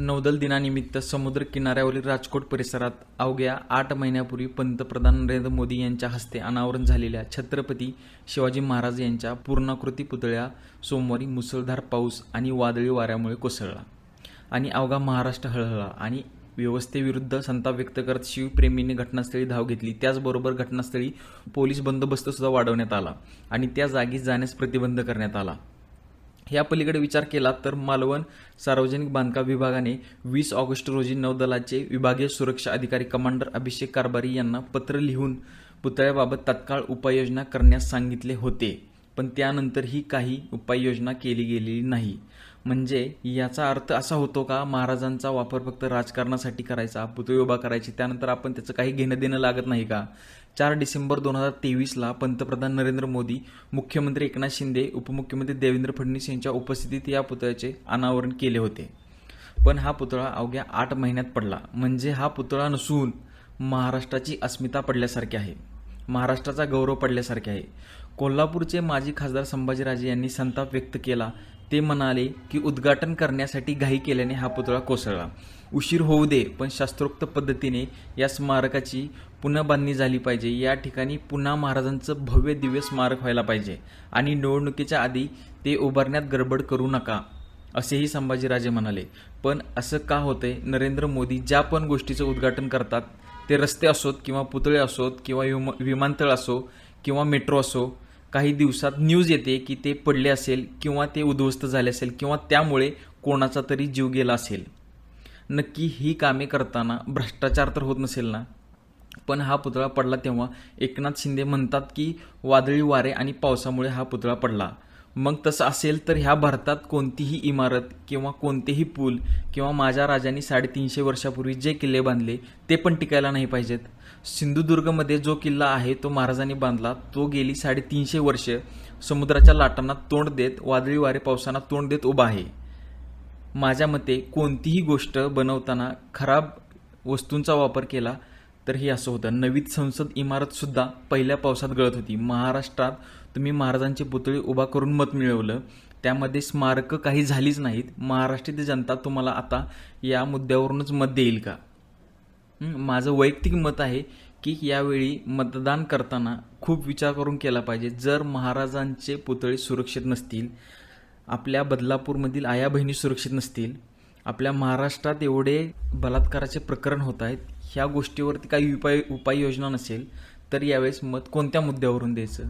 नौदल दिनानिमित्त समुद्र किनाऱ्यावरील राजकोट परिसरात अवघ्या आठ महिन्यापूर्वी पंतप्रधान नरेंद्र मोदी यांच्या हस्ते अनावरण झालेल्या छत्रपती शिवाजी महाराज यांच्या पूर्णाकृती पुतळ्या सोमवारी मुसळधार पाऊस आणि वादळी वाऱ्यामुळे कोसळला. आणि अवघा महाराष्ट्र हळहळला आणि व्यवस्थेविरुद्ध संताप व्यक्त करत शिवप्रेमींनी घटनास्थळी धाव घेतली. त्याचबरोबर घटनास्थळी पोलीस बंदोबस्त सुद्धा वाढवण्यात आला आणि त्या जागी जाण्यास प्रतिबंध करण्यात आला. या पलीकडे विचार केला तर मालवण सार्वजनिक बांधकाम विभागाने वीस ऑगस्ट रोजी नौदलाचे विभागीय सुरक्षा अधिकारी कमांडर अभिषेक कारभारी यांना पत्र लिहून पुतळ्याबाबत तत्काळ उपाययोजना करण्यास सांगितले होते. पण त्यानंतरही काही उपाययोजना केली गेलेली नाही. म्हणजे याचा अर्थ असा होतो का महाराजांचा वापर फक्त राजकारणासाठी करायचा पुतळे उभा करायचे त्यानंतर आपण त्याचं काही घेणं देणं लागत नाही का? चार डिसेंबर दोन हजार तेवीसला पंतप्रधान नरेंद्र मोदी मुख्यमंत्री एकनाथ शिंदे उपमुख्यमंत्री देवेंद्र फडणवीस यांच्या उपस्थितीत या पुतळ्याचे अनावरण केले होते. पण हा पुतळा अवघ्या आठ महिन्यात पडला. म्हणजे हा पुतळा नसून महाराष्ट्राची अस्मिता पडल्यासारखी आहे. महाराष्ट्राचा गौरव पडल्यासारखे आहे. कोल्हापूरचे माजी खासदार संभाजीराजे यांनी संताप व्यक्त केला. ते म्हणाले की उद्घाटन करण्यासाठी घाई केल्याने हा पुतळा कोसळला. उशीर होऊ दे पण शास्त्रोक्त पद्धतीने या स्मारकाची पुन्हा बांधणी झाली पाहिजे. या ठिकाणी पुन्हा महाराजांचं भव्य दिव्य स्मारक व्हायला पाहिजे आणि निवडणुकीच्या आधी ते उभारण्यात गडबड करू नका असेही संभाजीराजे म्हणाले. पण असं का होतंय? नरेंद्र मोदी ज्या पण गोष्टीचं उद्घाटन करतात ते रस्ते असोत किंवा पुतळे असोत किंवा विम विमानतळ असो किंवा मेट्रो असो काही दिवसात न्यूज येते की ते पडले असेल किंवा ते उद्ध्वस्त झाले असेल किंवा त्यामुळे कोणाचा तरी जीव गेला असेल. नक्की ही कामे करताना भ्रष्टाचार तर होत नसेल ना? पण हा पुतळा पडला तेव्हा एकनाथ शिंदे म्हणतात की वादळी वारे आणि पावसामुळे हा पुतळा पडला. मग तसं असेल तर ह्या भारतात कोणतीही इमारत किंवा कोणतेही पूल किंवा माझ्या राजांनी साडेतीनशे वर्षापूर्वी जे किल्ले बांधले ते पण टिकायला नाही पाहिजेत. सिंधुदुर्गमध्ये जो किल्ला आहे तो महाराजांनी बांधला तो गेली साडेतीनशे वर्ष समुद्राच्या लाटांना तोंड देत वादळी वारे पावसांना तोंड देत उभा आहे. माझ्या मते कोणतीही गोष्ट बनवताना खराब वस्तूंचा वापर केला तर हे असं होतं. नवीन संसद इमारतसुद्धा पहिल्या पावसात गळत होती. महाराष्ट्रात तुम्ही महाराजांचे पुतळे उभा करून मत मिळवलं. त्यामध्ये स्मारकं काही झालीच नाहीत. महाराष्ट्रातील जनता तुम्हाला आता या मुद्द्यावरूनच मत देईल का? माझं वैयक्तिक मत आहे की यावेळी मतदान करताना खूप विचार करून केला पाहिजे. जर महाराजांचे पुतळे सुरक्षित नसतील आपल्या बदलापूरमधील आया बहिणी सुरक्षित नसतील आपल्या महाराष्ट्रात एवढे बलात्काराचे प्रकरण होत आहेत ह्या गोष्टीवरती काही उपाय उपाययोजना नसेल तर यावेळेस मत कोणत्या मुद्द्यावरून द्यायचं?